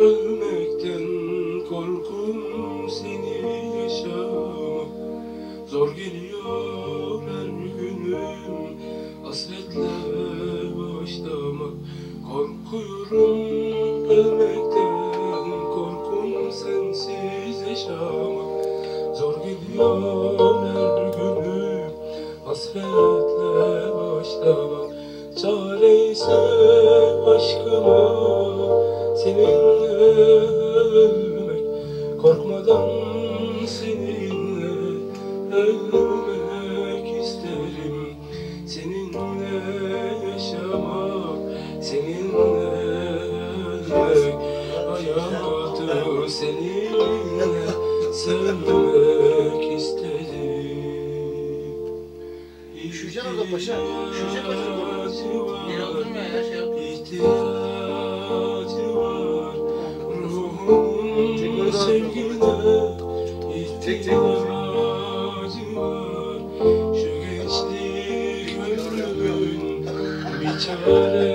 Ölmekten korkum seni yaşamak. Zor geliyor her günüm Hasretle başlamak. Korkuyorum ölmekten Korkum sensiz yaşamak. Zor geliyor her günüm Hasretle başlamak aşkıma Seninle ölmek Korkmadan seninle ölmek isterim Seninle yaşamak Seninle ölmek Hayatı seninle sevmek isterim Üşüyeceksin orada paşa. Üşüyecek paşa. Ya şey. İhtiyacı var Ruhumun sevgine Çek, çek. İhtiyacı var Şu gençlik ömrümün Bir çare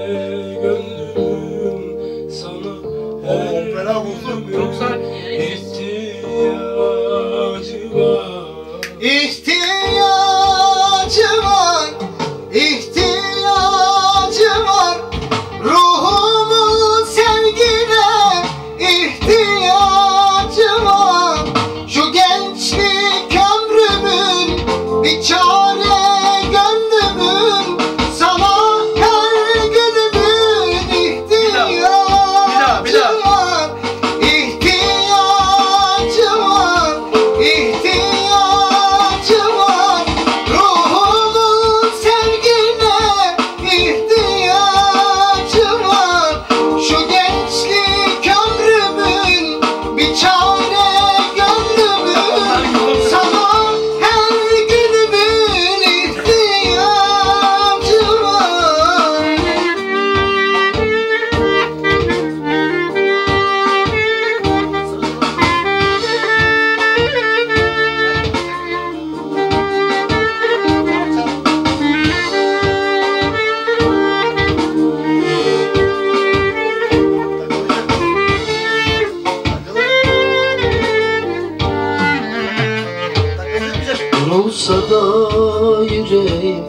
Vurulsa da yüreğim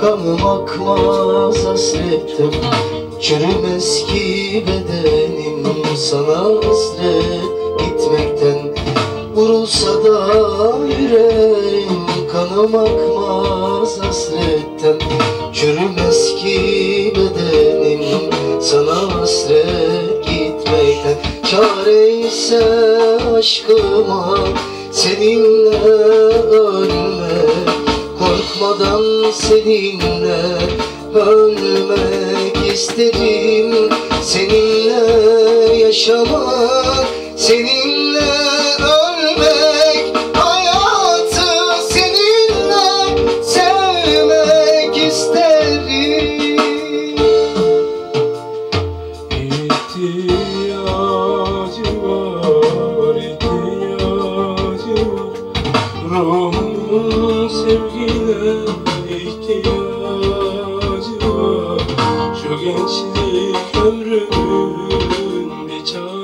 Kanım akmaz hasretten Çürümez ki bedenim Sana hasret gitmekten. Vurulsa da yüreğim Kanım akmaz hasretten. Çürümez ki bedenim Sana hasret gitmekten. Çare ise aşkıma Seninle Korkmadan seninle ölmek isterim Seninle yaşamak Seninle gençlik ömrümün bir çare